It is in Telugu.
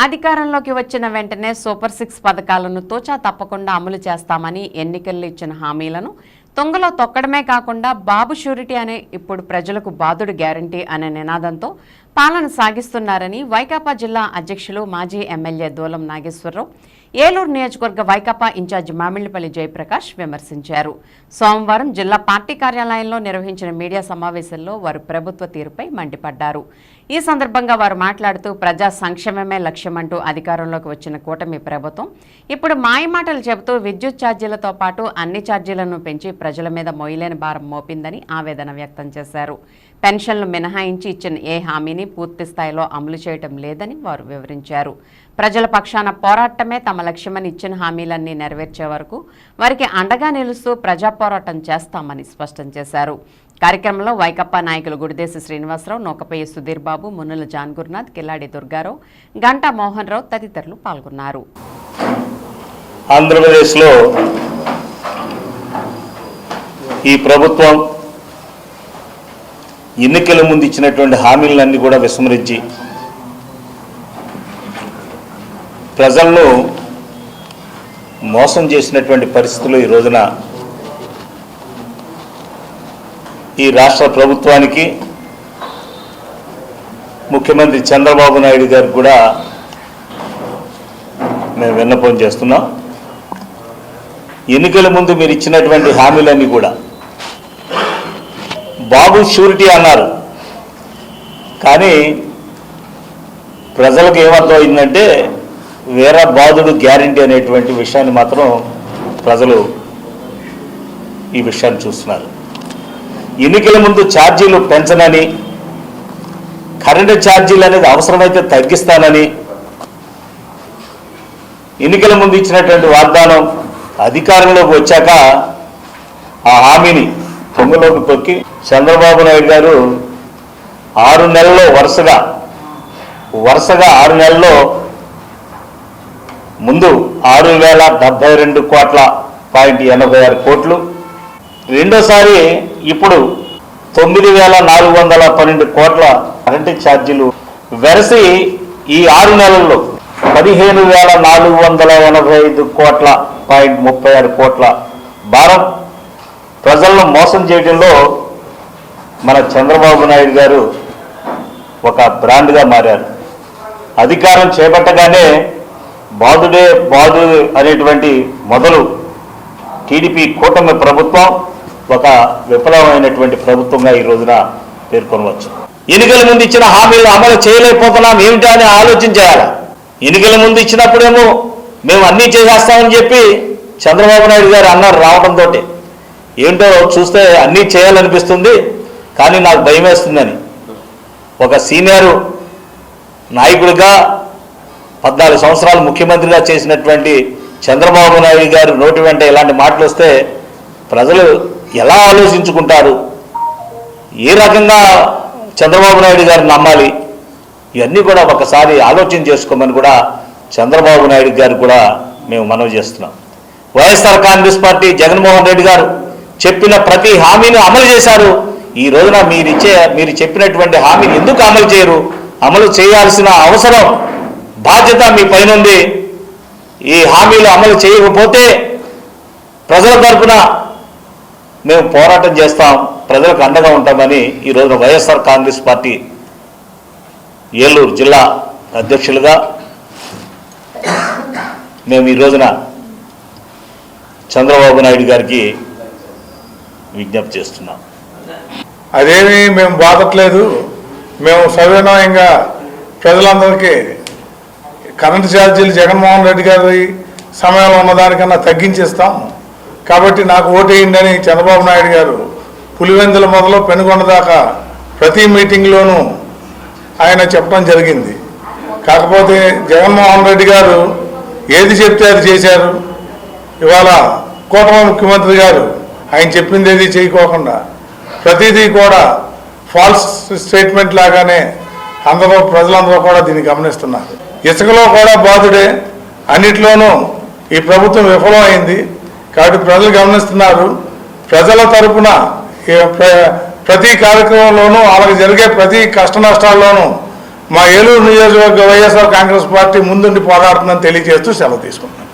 అధికారంలోకి వచ్చిన వెంటనే సూపర్ సిక్స్ పథకాలను తోచా తప్పకుండా అమలు చేస్తామని ఎన్నికల్లో ఇచ్చిన హామీలను తొంగలో తొక్కడమే కాకుండా బాబు షూరిటీ అనే ఇప్పుడు ప్రజలకు బాదుడు గ్యారంటీ అనే నినాదంతో పాలన సాగిస్తున్నారని వైకాపా జిల్లా అధ్యక్షులు మాజీ ఎమ్మెల్యే దూలం నాగేశ్వరరావు ఏలూరు నియోజకవర్గ వైకాపా ఇన్ఛార్జి మామిళ్ళపల్లి జయప్రకాష్ విమర్శించారు. సోమవారం జిల్లా పార్టీ కార్యాలయంలో నిర్వహించిన మీడియా సమావేశంలో వారు ప్రభుత్వ తీరుపై మండిపడ్డారు. ఈ సందర్భంగా వారు మాట్లాడుతూ ప్రజా సంక్షేమమే లక్ష్యమంటూ అధికారంలోకి వచ్చిన కూటమి ప్రభుత్వం ఇప్పుడు మాయమాటలు చెబుతూ విద్యుత్ ఛార్జీలతో పాటు అన్ని ఛార్జీలను పెంచి ప్రజల మీద మొయ్యలేని భారం మోపిందని ఆవేదన వ్యక్తం చేశారు. పెన్షన్లు మినహాయించి ఇచ్చిన ఏ హామీని పూర్తి స్థాయిలో అమలు చేయటం లేదని వారు వివరించారు. ప్రజల పక్షాన పోరాటమే తమ లక్ష్యమని ఇచ్చిన హామీలన్నీ నెరవేర్చే వరకు వారికి అండగా నిలుస్తూ ప్రజా పోరాటం చేస్తామని స్పష్టం చేశారు. కార్యక్రమంలో వైకప్పా నాయకులు గుడిదేశి శ్రీనివాసరావు నూకపయ్య సుధీర్ బాబు మున్నుల జాన్ గురునాథ్ కిల్లాడి దుర్గారావు గంటా మోహన్ రావు తదితరులు పాల్గొన్నారు. ఆంధ్రప్రదేశ్లో ఈ ప్రభుత్వం ఎన్నికల ముందు ఇచ్చినటువంటి హామీలన్నీ కూడా విస్మరించి ప్రజలను మోసం చేసినటువంటి పరిస్థితులు ఈ రోజున ఈ రాష్ట్ర ప్రభుత్వానికి ముఖ్యమంత్రి చంద్రబాబు నాయుడు గారికి కూడా మేము విన్నపం చేస్తున్నాం. ఎన్నికల ముందు మీరు ఇచ్చినటువంటి హామీలన్నీ కూడా బాబు షూరిటీ అన్నారు. కానీ ప్రజలకు ఏమర్థమైందంటే వీరబాధుడు గ్యారంటీ అనేటువంటి విషయాన్ని మాత్రం ప్రజలు ఈ విషయాన్ని చూస్తున్నారు. ఎన్నికల ముందు ఛార్జీలు పెంచనని కరెంటు ఛార్జీలు అనేది అవసరమైతే తగ్గిస్తానని ఎన్నికల ముందు ఇచ్చినటువంటి వాగ్దానం అధికారంలోకి వచ్చాక ఆ హామీని పొంగులోకి తొక్కి చంద్రబాబు నాయుడు గారు ఆరు నెలల్లో వరుసగా వరుసగా ఆరు నెలల్లో ముందు ఆరు వేల డెబ్బై రెండు కోట్ల పాయింట్ ఎనభై ఆరు కోట్లు. రెండోసారి ఇప్పుడు తొమ్మిది వేల నాలుగు వందల పన్నెండు కోట్ల కరెంటు ఛార్జీలు వెరసి ఈ ఆరు నెలల్లో పదిహేను వేల నాలుగు వందల ఎనభై ఐదు కోట్ల పాయింట్ ముప్పై ఆరు కోట్ల భారం. ప్రజలను మోసం చేయడంలో మన చంద్రబాబు నాయుడు గారు ఒక బ్రాండ్గా మారారు. అధికారం చేపట్టగానే బాధుడే బాధు అనేటువంటి మొదలు టీడీపీ కూటమి ప్రభుత్వం ఒక విఫలమైనటువంటి ప్రభుత్వంగా ఈ రోజున పేర్కొనవచ్చు. ఎన్నికల ముందు ఇచ్చిన హామీలు అమలు చేయలేకపోతున్నాం ఏమిటా అని ఆలోచన చేయాలి? ఎన్నికల ముందు ఇచ్చినప్పుడేమో మేము అన్నీ చేసేస్తామని చెప్పి చంద్రబాబు నాయుడు గారు అన్నారు రావడంతో ఏంటో చూస్తే అన్నీ చేయాలనిపిస్తుంది కానీ నాకు భయం వేస్తుందని ఒక సీనియరు నాయకుడిగా పద్నాలుగు సంవత్సరాలు ముఖ్యమంత్రిగా చేసినటువంటి చంద్రబాబు నాయుడు గారు నోటి వెంట ఇలాంటి మాటలు వస్తే ప్రజలు ఎలా ఆలోచించుకుంటారు? ఏ రకంగా చంద్రబాబు నాయుడు గారిని నమ్మాలి? ఇవన్నీ కూడా ఒకసారి ఆలోచన చేసుకోమని కూడా చంద్రబాబు నాయుడు గారు కూడా మేము మనవి చేస్తున్నాం. వైఎస్ఆర్ కాంగ్రెస్ పార్టీ జగన్మోహన్ రెడ్డి గారు చెప్పిన ప్రతి హామీని అమలు చేశారు. ఈ రోజున మీరిచ్చే మీరు చెప్పినటువంటి హామీని ఎందుకు అమలు చేయరు? అమలు చేయాల్సిన అవసరం బాధ్యత మీ పైన ఉంది ఈ హామీలు అమలు చేయకపోతే ప్రజల తరపున మేము పోరాటం చేస్తాం ప్రజలకు అండగా ఉంటామని ఈ రోజున వైఎస్ఆర్ కాంగ్రెస్ పార్టీ ఏలూరు జిల్లా అధ్యక్షులుగా మేము ఈ రోజున చంద్రబాబు నాయుడు గారికి విజ్ఞప్తి చేస్తున్నాం. అదేమీ మేము బాధట్లేదు మేము సవినయంగా ప్రజలందరికీ కరెంటు ఛార్జీలు జగన్మోహన్ రెడ్డి గారి సమయంలో ఉన్నదానికన్నా తగ్గించేస్తాం. కాబట్టి నాకు ఓటేయండి అని చంద్రబాబు నాయుడు గారు పులివెందుల మొదలు పెనుగొండ దాకా ప్రతి మీటింగ్లోనూ ఆయన చెప్పడం జరిగింది. కాకపోతే జగన్మోహన్ రెడ్డి గారు ఏది చెప్తే అది చేశారు. ఇవాళ కూటమి ముఖ్యమంత్రి గారు ఆయన చెప్పింది ఏది చేయకోకుండా ప్రతిదీ కూడా ఫాల్స్ స్టేట్మెంట్ లాగానే అందరూ ప్రజలందరూ కూడా దీన్ని గమనిస్తున్నారు. ఇసుకలో కూడా బాధుడే. అన్నిట్లోనూ ఈ ప్రభుత్వం విఫలం అయింది కాబట్టి ప్రజలు గమనిస్తున్నారు. ప్రజల తరపున ఈ ప్ర- ప్రతి కార్యక్రమంలోనూ వాళ్ళకి జరిగే ప్రతి కష్ట నష్టాల్లోనూ మా ఏలూరు నియోజకవర్గ వైఎస్ఆర్ కాంగ్రెస్ పార్టీ ముందుండి పోరాడుతుందని తెలియజేస్తూ సెలవు తీసుకుంటున్నాను